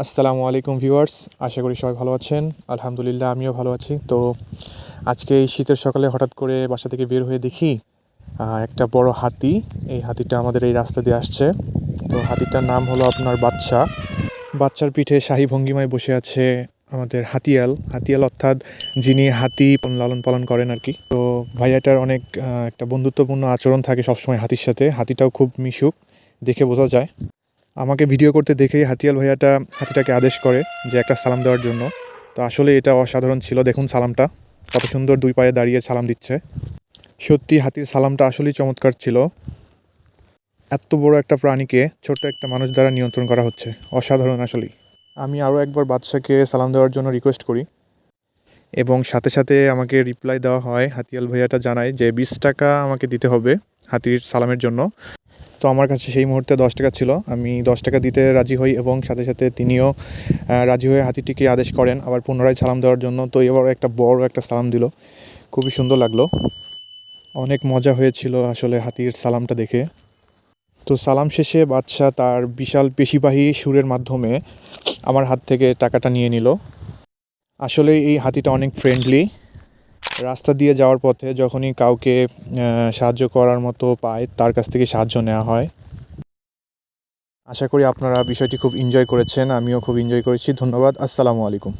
আসসালামু আলাইকুম ভিউয়ার্স, আশা করি সবাই ভালো আছেন। আলহামদুলিল্লাহ, আমিও ভালো আছি। তো আজকে এই শীতের সকালে হঠাৎ করে বাসা থেকে বের হয়ে দেখি একটা বড় হাতি। এই হাতিটা আমাদের এই রাস্তা দিয়ে আসছে। তো হাতিটার নাম হলো আপনার বাচ্চা। বাচ্চার পিঠে শাহী ভঙ্গিমায় বসে আছে আমাদের হাতিয়াল। হাতিয়াল অর্থাৎ যিনি হাতি লালন পালন করেন আর কি। তো ভাইয়াটার অনেক একটা বন্ধুত্বপূর্ণ আচরণ থাকে সবসময় হাতির সাথে। হাতিটাও খুব মিশুক, দেখে বোঝা যায়। আমাকে ভিডিও করতে দেখেই হাতিয়াল ভাইয়াটা হাতিটাকে আদেশ করে যে একটা সালাম দেওয়ার জন্য। তো আসলে এটা অসাধারণ ছিল। দেখুন সালামটা। কত সুন্দর দুই পায়ে দাঁড়িয়ে সালাম দিচ্ছে। সত্যি হাতির সালামটা আসলেই চমৎকার ছিল। এত বড় একটা প্রাণীকে ছোট্ট একটা মানুষ দ্বারা নিয়ন্ত্রণ করা হচ্ছে। অসাধারণ আসলেই। আমি আরও একবার বাদশাকে সালাম দেওয়ার জন্য রিকোয়েস্ট করি। এবং সাথে সাথে আমাকে রিপ্লাই দেওয়া হয়। হাতিয়াল ভাইয়াটা জানায় যে, বিশ টাকা আমাকে দিতে হবে হাতির সালামের জন্য। তো আমার কাছে সেই মুহূর্তে দশ টাকা ছিল। আমি দশ টাকা দিতে রাজি হই এবং সাথে সাথে তিনিও রাজি হয়ে হাতিটিকে আদেশ করেন আবার পুনরায় সালাম দেওয়ার জন্য। তো এবার একটা বড় একটা সালাম দিল। খুবই সুন্দর লাগল। অনেক মজা হয়েছিল আসলে হাতির সালামটা দেখে। তো সালাম শেষে বাদশা তার বিশাল পেশিবাহী সুরের মাধ্যমে আমার হাত থেকে টাকাটা নিয়ে নিল। আসলে এই হাতিটা অনেক ফ্রেন্ডলি রাস্তা দিয়ে যাওয়ার পথে যখনই কাউকে সাহায্য করার মতো পায়, তার কাছ থেকে সাহায্য নেওয়া হয়। আশা করি আপনারা বিষয়টি খুব এনজয় করেছেন, আমিও খুব এনজয় করেছি। ধন্যবাদ, আসসালামু আলাইকুম।